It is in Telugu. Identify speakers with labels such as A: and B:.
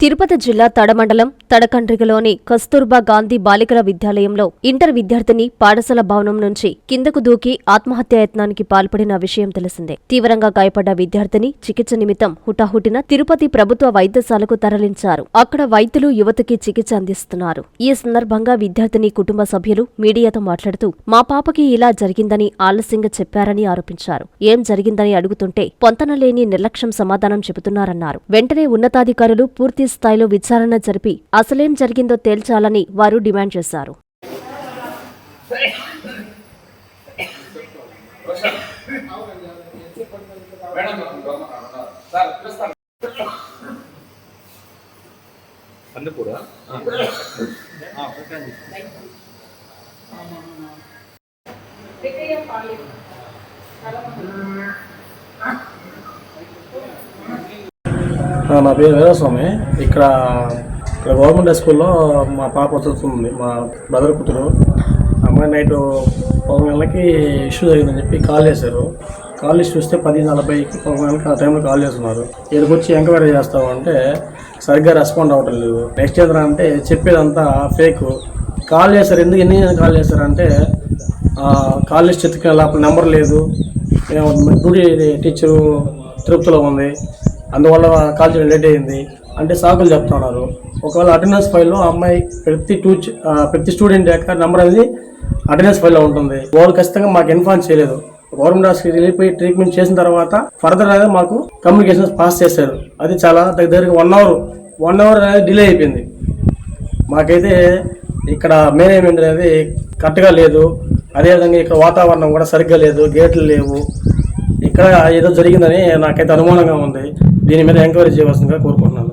A: తిరుపతి జిల్లా తడమండలం తడకండ్రిగలోని కస్తూర్బా గాంధీ బాలికల విద్యాలయంలో ఇంటర్ విద్యార్థిని పాఠశాల భవనం నుంచి కిందకు దూకి ఆత్మహత్యాయత్నానికి పాల్పడిన విషయం తెలిసిందే. తీవ్రంగా గాయపడ్డ విద్యార్థిని చికిత్స నిమిత్తం హుటాహుటిన తిరుపతి ప్రభుత్వ వైద్యశాలకు తరలించారు. అక్కడ వైద్యులు యువతికి చికిత్స అందిస్తున్నారు. ఈ సందర్భంగా విద్యార్థిని కుటుంబ సభ్యులు మీడియాతో మాట్లాడుతూ మా పాపకి ఇలా జరిగిందని ఆలస్యంగా చెప్పారని ఆరోపించారు. ఏం జరిగిందని అడుగుతుంటే పొంతనలేని నిర్లక్ష్యం సమాధానం చెబుతున్నారన్నారు. వెంటనే ఉన్నతాధికారులు పూర్తి స్థాయిలో విచారణ జరిపి అసలేం జరిగిందో తేల్చాలని వారు డిమాండ్ చేశారు.
B: అందుకూడా
C: నా పేరు వీరస్వామి. ఇక్కడ ఇక్కడ గవర్నమెంట్ హై స్కూల్లో మా పాప చదువుతుంది మా బ్రదర్ కూతురు. అమ్మాయి నైట్ పది గంటలకి ఇష్యూ జరిగిందని చెప్పి కాల్ చేశారు. కాల్ చేసి చూస్తే పది నలభైకి పది గంటలకి ఆ టైంలో కాల్ చేస్తున్నారు. ఇక్కడికి వచ్చి ఎంక్వైరీ చేస్తామంటే సరిగ్గా రెస్పాండ్ అవ్వటం లేదు. నెక్స్ట్ ఏదైనా అంటే చెప్పేదంతా ఫేక్. కాల్ చేశారు. ఎందుకు ఎన్ని కాల్ చేశారంటే కాల్ లిస్ట్ ఎత్తుకునే నెంబర్ లేదు. డ్యూటీ టీచరు తిరుపతిలో ఉంది. అందువల్ల కాల్ చేయడం లేట్ అయింది. అంటే సాకులు చెప్తున్నారు ఒకవేళ అటెండెన్స్ ఫైల్లో అమ్మాయి ప్రతి టూ ప్రతి స్టూడెంట్ యొక్క నెంబర్ అనేది అటెండెన్స్ ఫైల్లో ఉంటుంది. వాళ్ళు ఖచ్చితంగా మాకు ఇన్ఫార్మ్ చేయలేదు. గవర్నమెంట్ హాస్పిటల్కి వెళ్ళిపోయి ట్రీట్మెంట్ చేసిన తర్వాత ఫర్దర్ అనేది మాకు కమ్యూనికేషన్స్ పాస్ చేశారు. అది చాలా దగ్గరగా వన్ అవర్ వన్ అవర్ అనేది డిలే అయిపోయింది. మాకైతే ఇక్కడ మేనేజ్మెంట్ అనేది కరెక్ట్గా లేదు. అదేవిధంగా ఇక్కడ వాతావరణం కూడా సరిగ్గా లేదు. గేట్లు లేవు. ఇక్కడ ఏదో జరిగిందని నాకైతే అనుమానంగా ఉంది. దీని మీద ఎంక్వైరీ చేయవలసిందిగా కోరుకుంటున్నాను.